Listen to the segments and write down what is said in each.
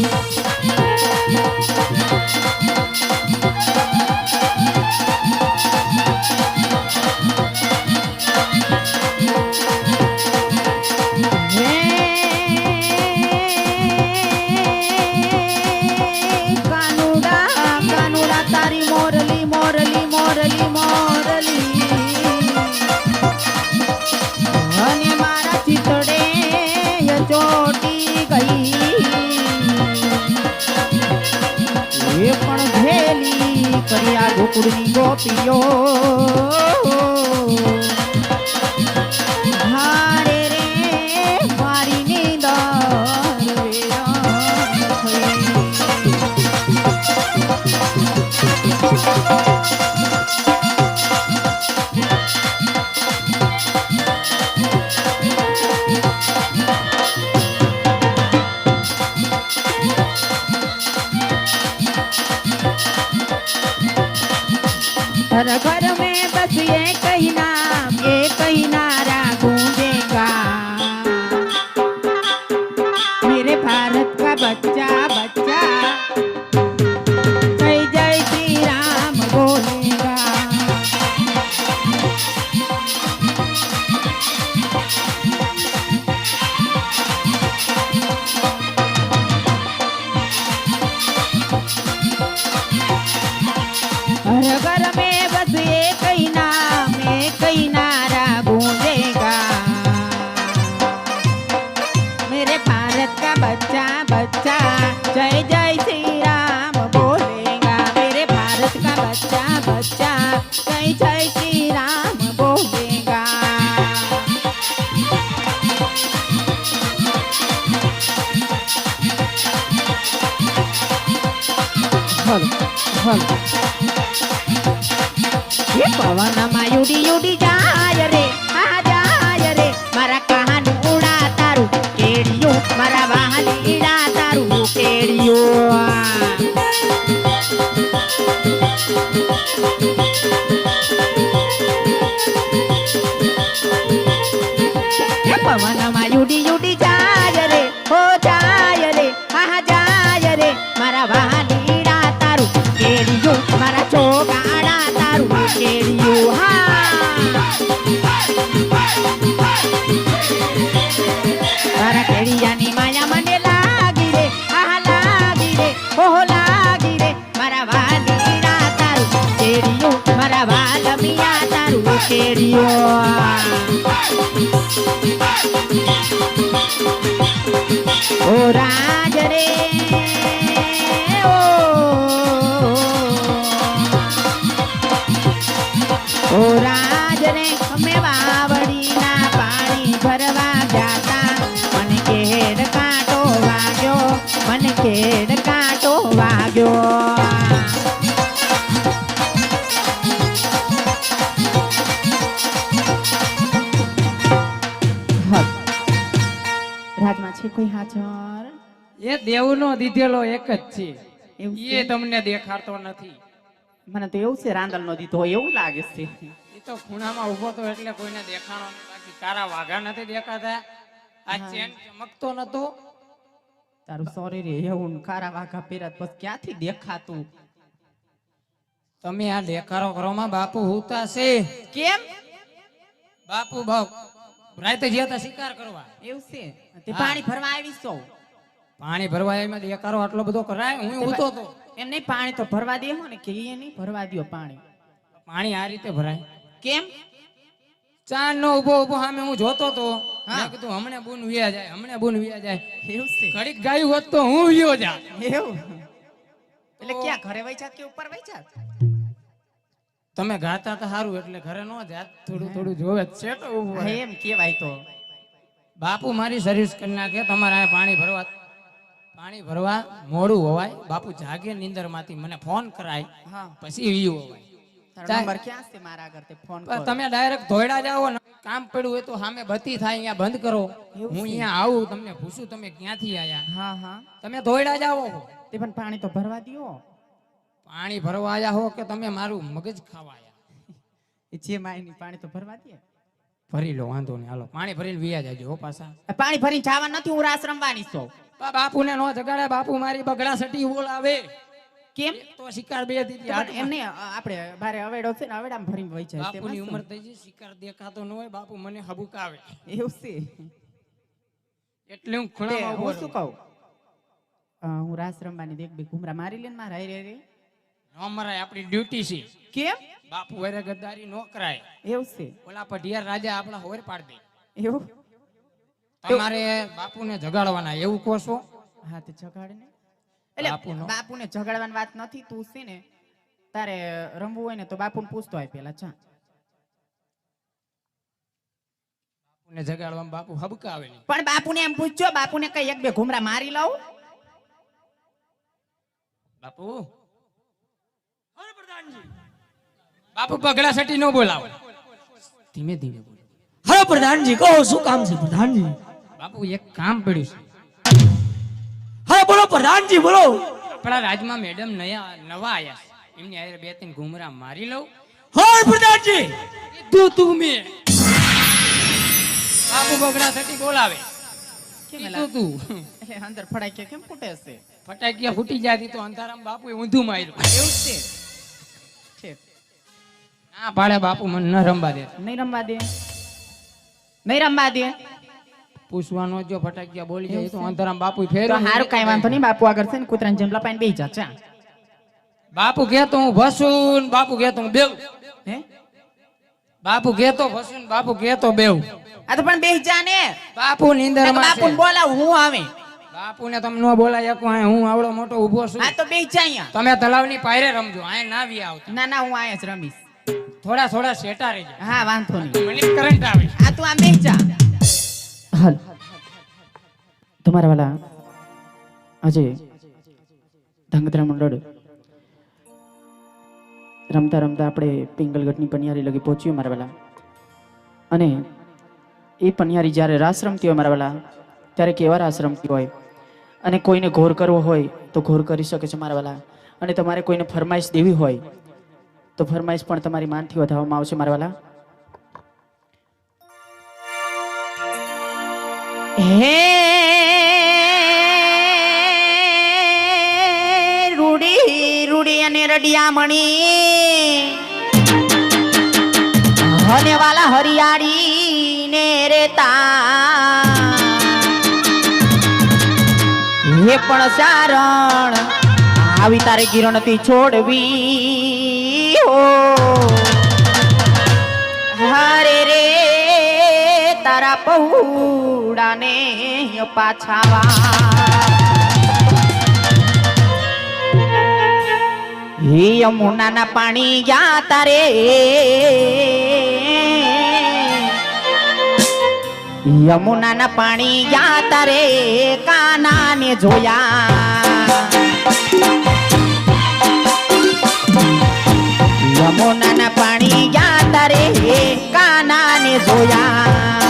much. কুড়ুঙ্গ প্রিয় hello hello એ પવનમાં યુડી યુડી જાય રે કેડિયું ઓ. રાજ રે પાણી ભરવા જાતા. મને કાંટો વાગ્યો મને કેડ કાંટો વાગ્યો. કોઈ હાજર? એ દેવનો દીધેલો એક જ છે. એ તમને દેખાતો નથી. મને તો એવું છે રાંદલ નો દીધો એવું લાગે છે. એ તો ખૂણામાં ઊભો તો એટલે કોઈને દેખાણો બાકી કારા વાઘા નથી દેખાતા. આ ચેન ચમકતો નતો. તારું શરીર એવું ને કારા વાઘા પહેરા બસ ક્યાંથી દેખાતું? તમે આ દેખાડો માં બાપુ હુતા છે. કેમ? બાપુ બાપ રાતે જ્યાં હતા શિકાર કરવા. એવું છે. તે પાણી ભરવા આવી છો પાણી ભરવા એમાં દેખાડો આટલો બધો કરાય હું હુતો. તો એમ નહીં પાણી તો ભરવા દે ને કે એ નહીં ભરવા દ્યો પાણી. પાણી આ રીતે ભરાય. કેમ? ચાંદ નો ઊભો ઊભો સામે હું જોતો તો હા. મેં કીધું હમણે બુન વિયા જાય હમણે બુન વિયા જાય. એવું છે. ઘડીક ગાયું હોત તો હું વ્યો જા એવું. એટલે ક્યાં ઘરે વૈચાત કે ઉપર વૈછાત તમે ગાતા તો સારું એટલે ઘરે નો જાત થોડું થોડું જોવે છે તો. એમ કેવાય તો. બાપુ મારી સર્વિસ કરી નાખે તમારે પાણી ભરવા પાણી ભરવા મોડું હોવાય. બાપુ જાગે નીંદરમાંથી મને ફોન કરાય પછી વ્યુ હોવાય તમે ડાયરેક્ટ ધોયડા જાઓ ને કામ પડ્યું હોય તો સામે બત્તી થાય અહીંયા બંધ કરો. હું અહીંયા આવું તમને પૂછું તમે ક્યાંથી આયા? હા હા. તમે ધોયડા જાઓ તે પણ પાણી તો ભરવા દ્યો. પાણી ભરવા આયા હો કે તમે મારું મગજ ખાવા આયા? જે માયની પાણી તો ભરવા દે. ભરી લો વાંધો નહીં. હાલો પાણી ભરીને વિયા જાજો હો પાછા. પાણી ભરીને જવા નથી હું રાસ રમવાની છું. બાપુને નો જગાડે બાપુ મારી બગડા સટી બોલાવે કેમ? તો શિકાર બે દીધી પણ એમ નહીં આપણે ભારે અવેડો છે ને અવેડા ભરીને વહી જાય બાપુની ઉંમર થઈ જાય શિકાર દેખાતો ન હોય બાપુ મને હબુકાવે. એવું છે. એટલે હું ખૂણામાં હું શું. કહું? હું રાસ રમવાની દેખ બે ઘુમરા મારી લે મારા હારે હારે. ન મરાય આપણી ડ્યુટી છે. કેમ? બાપુ વરે ગદ્દારી નો કરાય. એવું છે. ઓલા પઢિયાર રાજા આપણા હોર પાડ દે. એવું? તમારે બાપુને જગાડવાના એવું કહો છો? હા તે જગાડે ને એટલે બાપુનો. બાપુને જગાડવાની વાત નથી તું છે ને તારે રમવું હોય ને તો બાપુને પૂછતો હોય પેલા ચા બાપુને જગાડવામાં બાપુ હબકાવે નહીં. પણ બાપુને એમ પૂછજો બાપુને કઈ એક બે ઘુમરા મારી લઉં? બાપુ બાપુ પગલા સટી નો બોલાવો. ધીમે ધીમે બોલો. હા પ્રધાનજી કહો શું કામ છે પ્રધાનજી? બાપુ એક કામ પડ્યું છે. હા બોલો પ્રધાનજી બોલો. આપણા રાજમાં મેડમ નયા નવા આયા છે. એમની હારે બે ત્રણ ઘુમરા મારી લઉં. હા પ્રધાનજી. કીધું તું મેં. બાપુ બગડા સટી બોલાવે. કેમ કીધું એલા? તું. એટલે અંદર ફડાઈ કે કેમ ફૂટે છે? ફટાકિયા ફૂટી જાતી તો અંધારામ બાપુએ ઊંધું માર્યું. એવું જ છે. ઠીક. ના પાડે બાપુ મને ન રમવા દે. નહીં રમવા દે. નહીં રમવા દે. પૂછવાનો જો ફટાકિયા બોલી જાય તો અંતરામ બાપુ તો ફેર હારું કાંઈ વાંધો નહીં બાપુ આગળ છે ને કૂતરાને જમલા પાઈને બેહી જા ચા બાપુ કહેતો હું ભસું બાપુ કહેતો હું બેવ હે? બાપુ કહેતો ભસું બાપુ કહેતો બેવ આ તો પણ બેહી જા ને. બાપુ નીંદર બાપુ બોલાવ હું આવે. તમે ન બોલાય એક હું આવડો મોટો ઊભો છું. હા તો બેહી જા અહીંયા. તમે તલાવની પાયરે રમજો અહીં ના વી આવતા. ના ના હું આયા જ રમીશ. થોડા થોડા શેટા રહેજો. હા વાંધો નહીં. મને કરંટ આવે આ તું આમ જા. હાલ. તમારા વાલા આજે ધંગધ્રા મંડળ રમતા રમતા આપણે પિંગલગઢની પનિયારી લગી પહોંચ્યું મારા વાલા. અને એ પનિયારી જ્યારે રાસ રમતી હોય મારા વાલા ત્યારે કેવા રાસ રમતી હોય? અને કોઈને ઘોર કરવો હોય તો ઘોર કરી શકે છે મારા વાલા. અને તમારે કોઈને ફરમાઈશ દેવી હોય તો ફરમાઈશ પણ તમારી માનથી વધારવામાં આવશે, મારવાલા. હે રૂડી રૂડી અને રડિયામણી. અને વાલા હરિયાળી ને રેતા. હે પણ સારણ આવી તારે કિરણથી છોડવી. હો. હરે રે, તારા પૌડાને પાછાવા હે યમુનાના પાણી ગયા તારે. યમુનાના પાણી ગયા તારે કાનાને જોયા. યમુનાના પાણી જાતા રે કાના ને જોયા.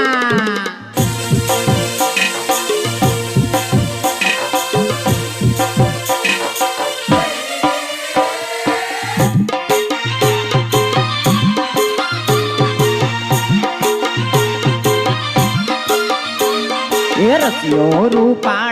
એ હા એ રસિયો રૂપાળ